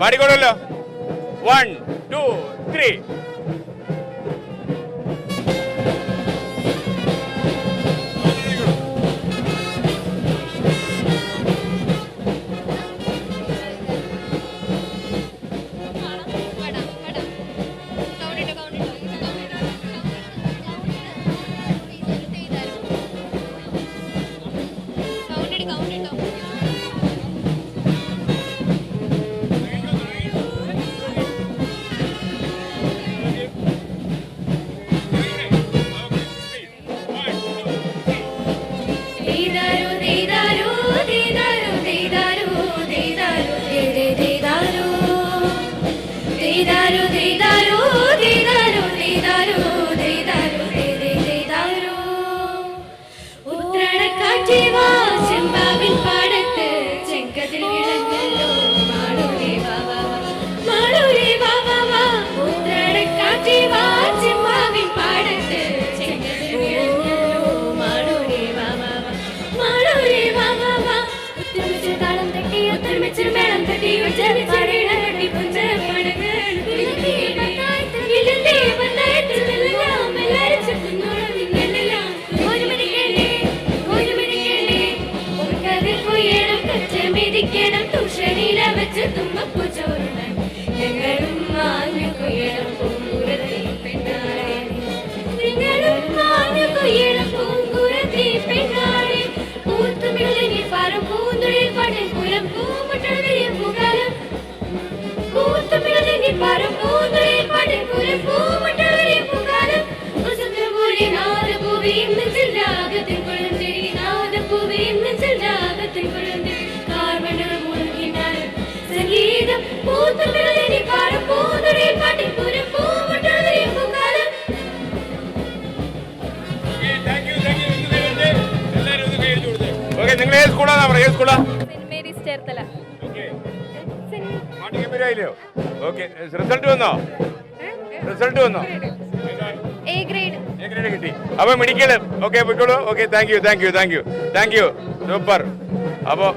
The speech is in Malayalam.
പാടിക്കോളല്ലോ one two three you need കൊയ്യണം കച്ചമെതിക്കണം തുഷനില വെച്ച് തുമ്പപ്പൂ ചോറുണ്ണാൻ ഞങ്ങളും മാഞ്ഞു കൊയ്യണം പൂങ്കുരത്തി പെണ്ണാളെ നിങ്ങളും മാഞ്ഞു കൊയ്യണം പൂങ്കുരത്തി പെണ്ണാളെ പൂത്തുമിളങ്ങി പാറും പൂന്തുളിൽ പടൽ പുലം പൂമുട്ടൽ പൂകാലം കൂത്തുമിളങ്ങി പാറും പൂന്തുളിൽ പടൽ പുലം പൂമുട്ടൽ പൂകാലം വസന്തപൂരി നാദപൂവിയും നിങ്ങൾ ഏത് സ്കൂളാണ് പറയുക? ഏത് സ്കൂളാ സെന്റ് മേരീസ് ചേർത്തല മാട്ടിക്കപ്പരായില്ലയോ ഓക്കെ റിസൾട്ട് വന്നോ? റിസൾട്ട് വന്നോ? എ ഗ്രേഡ് എ ഗ്രേഡ് കിട്ടി. അപ്പൊ മെഡിക്കൽ ഓക്കെ പോയിക്കോളൂ. Okay thank you thank you thank you thank you super അപ്പോൾ